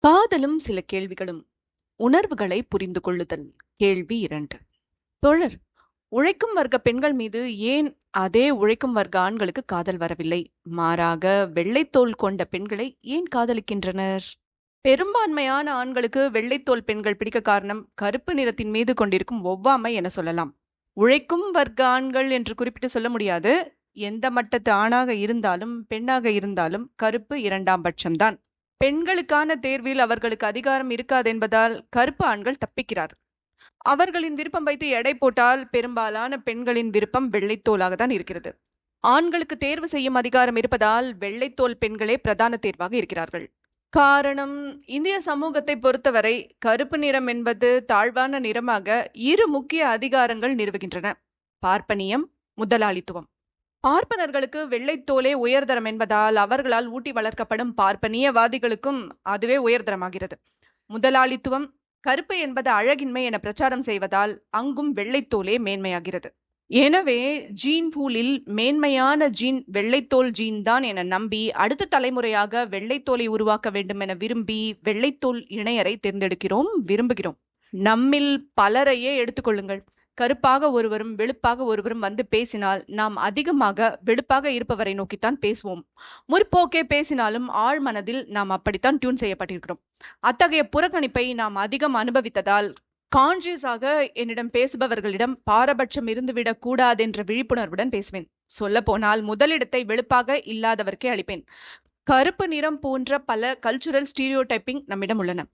காதலும் சில கேள்விகளும் உணர்வுகளை புரிந்து கொள்ளுதல். கேள்வி இரண்டு. தோழர் உழைக்கும் வர்க்க பெண்கள் மீது ஏன் அதே உழைக்கும் வர்க்க ஆண்களுக்கு காதல் வரவில்லை? மாறாக வெள்ளைத்தோல் கொண்ட பெண்களை ஏன் காதலிக்கின்றனர்? பெரும்பான்மையான ஆண்களுக்கு வெள்ளைத்தோல் பெண்கள் பிடிக்க காரணம் கருப்பு நிறத்தின் மீது கொண்டிருக்கும் ஒவ்வாமை என சொல்லலாம். உழைக்கும் வர்க்க ஆண்கள் என்று குறிப்பிட்டு சொல்ல முடியாது. எந்த மட்டத்து ஆணாக இருந்தாலும் பெண்ணாக இருந்தாலும் கருப்பு இரண்டாம் பட்சம்தான். பெண்களுக்கான தேர்வில் அவர்களுக்கு அதிகாரம் இருக்காது என்பதால் கருப்பு ஆண்கள் தப்பிக்கிறார். அவர்களின் விருப்பம் வைத்து எடை போட்டால் பெரும்பாலான பெண்களின் விருப்பம் வெள்ளைத்தோலாக தான் இருக்கிறது. ஆண்களுக்கு தேர்வு செய்யும் அதிகாரம் இருப்பதால் வெள்ளைத்தோல் பெண்களே பிரதான தேர்வாக இருக்கிறார்கள். காரணம் இந்திய சமூகத்தை பொறுத்தவரை கருப்பு நிறம் என்பது தாழ்வான நிறமாக இரு முக்கிய அதிகாரங்கள் நிறுவுகின்றன. பார்ப்பனியம் முதலாளித்துவம். பார்ப்பனர்களுக்கு வெள்ளைத்தோலே உயர்தரம் என்பதால் அவர்களால் ஊட்டி வளர்க்கப்படும் பார்ப்பனியவாதிகளுக்கும் அதுவே உயர்தரமாகிறது. முதலாளித்துவம் கருப்பு என்பது அழகின்மை என பிரச்சாரம் செய்வதால் அங்கும் வெள்ளைத்தோலே மேன்மையாகிறது. எனவே ஜீன் பூலில் மேன்மையான ஜீன் வெள்ளைத்தோல் ஜீன் தான் என நம்பி அடுத்த தலைமுறையாக வெள்ளைத்தோலை உருவாக்க வேண்டும் என விரும்பி வெள்ளைத்தோல் இணையரை தேர்ந்தெடுக்கிறோம் விரும்புகிறோம். நம்மில் பலரையே எடுத்துக்கொள்ளுங்கள். கருப்பாக ஒருவரும் வெளுப்பாக ஒருவரும் வந்து பேசினால் நாம் அதிகமாக வெளுப்பாக இருப்பவரை நோக்கித்தான் பேசுவோம். முற்போக்கே பேசினாலும் ஆழ் மனதில் நாம் அப்படித்தான் டியூன் செய்யப்பட்டிருக்கிறோம். அத்தகைய புறக்கணிப்பை நாம் அதிகம் அனுபவித்ததால் கான்சியஸாக என்னிடம் பேசுபவர்களிடம் பாரபட்சம் இருந்துவிடக் கூடாதென்ற விழிப்புணர்வுடன் பேசுவேன். சொல்லப்போனால் முதலிடத்தை வெளுப்பாக இல்லாதவர்க்கே அளிப்பேன். கருப்பு நிறம் போன்ற பல கல்ச்சுரல் ஸ்டீரியோடைப்பிங் நம்மிடம் உள்ளன.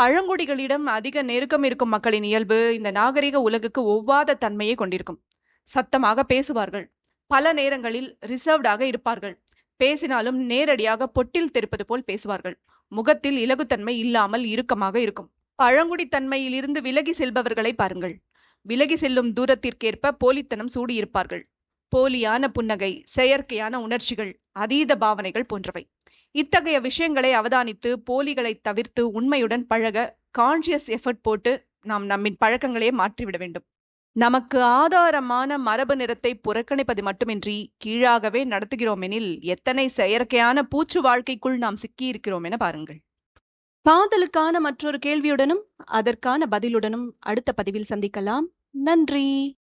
பழங்குடிகளிடம் அதிக நெருக்கம் இருக்கும் மக்களின் இயல்பு இந்த நாகரிக உலகுக்கு ஒவ்வாத தன்மையை கொண்டிருக்கும். சத்தமாக பேசுவார்கள். பல நேரங்களில் ரிசர்வ்டாக இருப்பார்கள். பேசினாலும் நேரடியாக பொட்டில் தெரிப்பது போல் பேசுவார்கள். முகத்தில் இலகுத்தன்மை இல்லாமல் இறுக்கமாக இருக்கும். பழங்குடித்தன்மையிலிருந்து விலகி செல்பவர்களை பாருங்கள். விலகி செல்லும் தூரத்திற்கேற்ப போலித்தனம் சூடியிருப்பார்கள். போலியான புன்னகை செயற்கையான உணர்ச்சிகள் அதீத பாவனைகள் போன்றவை. இத்தகைய விஷயங்களை அவதானித்து போலிகளை தவிர்த்து உண்மையுடன் பழக கான்சியஸ் எஃபர்ட் போட்டு நாம் நம்மின் பழக்கங்களே மாற்றிவிட வேண்டும். நமக்கு ஆதாரமான மரபு நிறத்தை புறக்கணிப்பது மட்டுமின்றி கீழாகவே நடத்துகிறோமெனில் எத்தனை செயற்கையான பூச்சு வாழ்க்கைக்குள் நாம் சிக்கியிருக்கிறோம் என பாருங்கள். காதலுக்கான மற்றொரு கேள்வியுடனும் அதற்கான பதிலுடனும் அடுத்த பதிவில் சந்திக்கலாம். நன்றி!